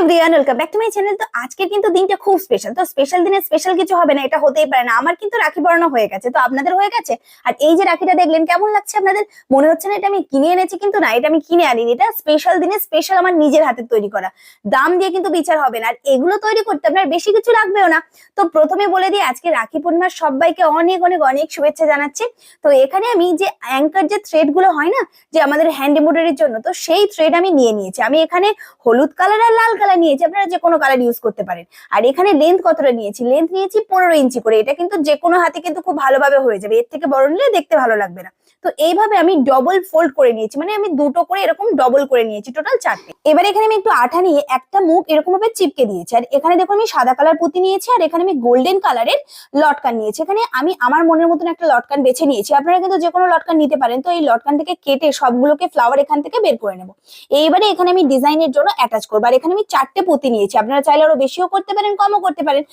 Everyone welcome back to my channel তো আজকে কিন্তু দিনটা খুব স্পেশাল তো স্পেশাল দিনে স্পেশাল কিছু হবে না, এটা হতেই পারে না। আমার কিন্তু রাখি পরানো হয়ে গেছে, তো আপনাদের হয়ে গেছে? আর এই যে রাখিটা দেখলেন, কেমন লাগছে আপনাদের? মনে হচ্ছে না এটা আমি কিনে এনেছি, কিন্তু না, এটা আমি কিনে আনিনি। এটা স্পেশাল দিনে স্পেশাল আমার নিজের হাতে তৈরি করা। দাম দিয়ে কিন্তু বিচার হবে না। আর এগুলো তৈরি করতে আপনার বেশি কিছু লাগবেও না। তো প্রথমে বলে দিই, আজকে রাখি পূর্ণিমার সবাইকে অনেক অনেক অনেক শুভেচ্ছা জানাচ্ছি। তো এখানে আমি যে অ্যাঙ্কার যে থ্রেডগুলো হয় না, যে আমাদের হ্যান্ড এমব্রয়ডারির জন্য, তো সেই থ্রেড আমি নিয়ে নিয়েছি। আমি এখানে হলুদ কালার আর লাল কালার নিয়েছি, আপনারা যে কোনো কালার ইউজ করতে পারেন। আর এখানে লেন্থ কতটা নিয়েছি? লেন্থ নিয়েছি পনেরো ইঞ্চি করে। এটা কিন্তু যে কোনো হাতে কিন্তু খুব ভালোভাবে হয়ে যাবে। এর থেকে বড় নিলে দেখতে ভালো লাগবে না। তো এইভাবে আমি ডবল ফোল্ড করে নিয়েছি। মানে আমি দুটো করে এরকম ডবল করে নিয়েছি টোটাল চারটে। এবার এখানে আমি একটু আঠা নিয়ে একটা মুখ এরকম ভাবে চিপকে দিয়েছি। আর এখানে দেখুন আমি সাদা কালার পুঁতি নিয়েছি, আর এখানে আমি গোল্ডেন কালারের লটকান নিয়েছি। এখানে আমি আমার মনের মতন একটা লটকান বেছে নিয়েছি। আপনারা কিন্তু যে কোনো লটকান নিতে পারেন। তো এই লটকান থেকে কেটে সবগুলোকে ফ্লাওয়ার এখান থেকে বের করে নেব। এইবারে এখানে আমি ডিজাইনের জন্য অ্যাটাচ করব। আর এখানে আমি চারটে পুঁতি নিয়েছি। আপনারা চাইলে আরও বেশিও করতে পারেন, কমও করতে পারেন।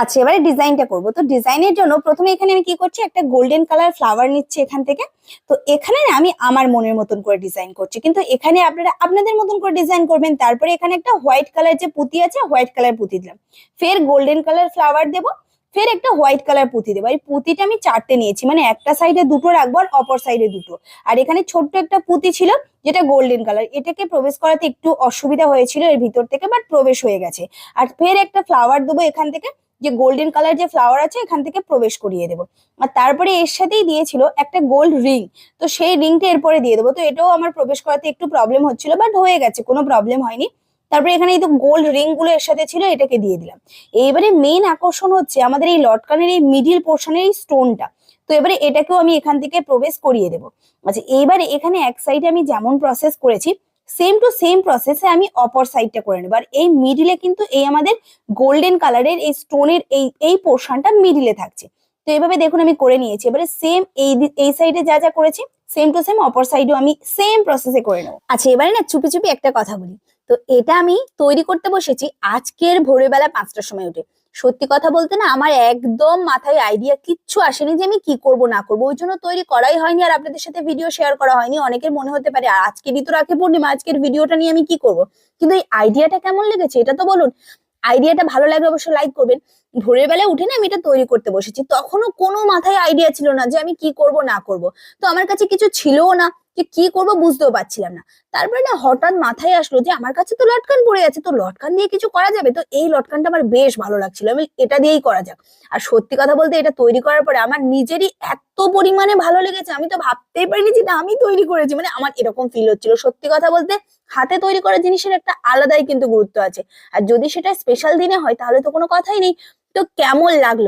আচ্ছা এবারে ডিজাইনটা করব। তো ডিজাইনের জন্য প্রথমে এখানে আমি কি করছি, একটা গোল্ডেন কালার ফ্লাওয়ার নিচ্ছি এখান থেকে। তো এখানে না আমি আমার মনের মতন করে ডিজাইন করছি। কিন্তু এখানে আপনারা আপনাদের মতন করে ডিজাইন করবেন, তারপরে এখানে একটা হোয়াইট কালার যে পুঁতি আছে, হোয়াইট কালার পুঁতি দিলাম। ফের গোল্ডেন কালার ফ্লাওয়ার দেবো। ফের একটা হোয়াইট কালার পুঁতি দেবো। এই পুঁতিটা আমি চারটে নিয়েছি মানে একটা সাইডে দুটো রাখব আর অপর সাইডে দুটো। আর এখানে ছোট্ট একটা পুঁতি ছিল, যেটা গোল্ডেন কালার এটাকে প্রবেশ করাতে একটু অসুবিধা হয়েছিল এর ভিতর থেকে বাট প্রবেশ হয়ে গেছে। আর ফের একটা ফ্লাওয়ার দেবো এখান থেকে, যে গোল্ডেন কালার যে ফ্লাওয়ার আছে, এখান থেকে প্রবেশ করিয়ে দেবো। আর তারপরে এর সাথেই দিয়েছিল একটা গোল্ড রিং তো সেই রিংটা এরপরে দিয়ে দেবো। তো এটাও আমার প্রবেশ করাতে একটু প্রবলেম হচ্ছিল বাট হয়ে গেছে, কোনো প্রবলেম হয়নি। তারপরে এখানে এই তো গোল্ড রিংগুলো এর সাথে ছিল, এটাকে দিয়ে দিলাম। এইবারে মেন আকর্ষণ হচ্ছে আমাদের এই লটকানের এই মিডিল পোর্শনের এই স্টোনটা তো এবারে এটাকেও আমি এখান থেকে প্রবেশ করিয়ে দেবো। আচ্ছা এইবারে এখানে এক সাইডে আমি যেমন প্রসেস করেছি সেম টু সেম প্রসেসে আমি অপর সাইডটা করে নেব। আর এই মিডিলে কিন্তু এই আমাদের গোল্ডেন কালারের এই স্টোনের এই এই পোর্শনটা মিডিলে থাকছে। তো এইভাবে দেখুন আমি করে নিয়েছি। এবারে সেম এই এই সাইডে যা যা করেছি সেম টু সেম অপর সাইডেও আমি সেম প্রসেসে করে নেব। আচ্ছা এবারে না চুপি চুপি একটা কথা বলি। তো এটা আমি তৈরি করতে বসেছি আজকের ভোরবেলা পাঁচটার সময় উঠে। সত্যি কথা বলতে না আমার একদম মাথায় আইডিয়া কিচ্ছু আসেনি যে আমি কি করব, না করব। ওই জন্য তৈরি করাই হয়নি আর আপনাদের সাথে ভিডিও শেয়ার করা হয়নি। অনেকের মনে হতে পারে আজকেরই তো রাখি পূর্ণিমা, আজকের ভিডিওটা নিয়ে আমি কি করব? কিন্তু এই আইডিয়াটা কেমন লেগেছে এটা তো বলুন। আইডিয়াটা ভালো লাগলে অবশ্যই লাইক করবেন। ভোরের বেলায় উঠে না আমি এটা তৈরি করতে বসেছি। তখনও কোনো মাথায় আইডিয়া ছিল না যে আমি কি করব, না করব। তো আমার কাছে কিছু ছিলও না। যে কি করব বুঝতেও পারছিলাম না। তারপরে না হঠাৎ মাথায় আসলো যে আমার কাছে তো লটকান পড়ে আছে, তো লটকান দিয়ে কিছু করা যাবে? তো এই লটকানটা আমার বেশ ভালো লাগছিল। আমি এটা দিয়েই করা যাক। আর সত্যি কথা বলতে এটা তৈরি করার পরে আমার নিজেরই এত পরিমাণে ভালো লেগেছে, আমি তো ভাবতেই পারিনি যে আমি তৈরি করেছি। মানে আমার এরকম ফিল হচ্ছিল। সত্যি কথা বলতে হাতে তৈরি করা জিনিসের একটা আলাদাই কিন্তু গুরুত্ব আছে। আর যদি সেটা স্পেশাল দিনে হয়, তাহলে তো কোনো কথাই নেই। তো কেমন লাগল?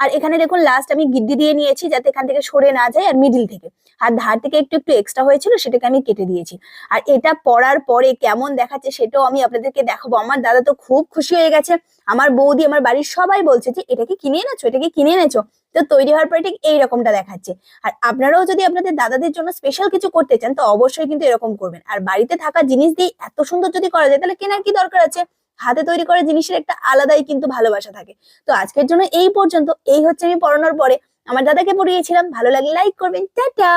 আর এখানে দেখুন লাস্ট আমি গিড্ডি দিয়ে নিয়েছি যাতে এখান থেকে সরে না যায়, আর মিডিল থেকে। আর ধার থেকে একটু একটু এক্সট্রা হয়েছিল, সেটাকে আমি কেটে দিয়েছি। আর এটা পরার পরে কেমন দেখাচ্ছে সেটাও আমি আপনাদেরকে দেখাবো। আমার দাদা তো খুব খুশি হয়ে গেছে। আমার বৌদি, আমার বাড়ির সবাই বলছে যে এটা কি কিনে এনেছো? এটা কি কিনে এনেছো? তো তৈরি হওয়ার পরে ঠিক এইরকমটা দেখাচ্ছে। আর আপনারাও যদি আপনাদের দাদাদের জন্য স্পেশাল কিছু করতে চান, তো অবশ্যই কিন্তু এরকম করবেন। আর বাড়িতে থাকা জিনিস দিয়ে এত সুন্দর যদি করা যায়, তাহলে কেনার কি দরকার আছে? হাতে তৈরি করা জিনিসের একটা আলাদাই কিন্তু ভালোবাসা থাকে। তো আজকের জন্য এই পর্যন্ত। এই হচ্ছে আমি পড়ানোর পরে। আমার দাদাকে পড়িয়েছিলাম। ভালো লাগলে লাইক করবেন। টাটা!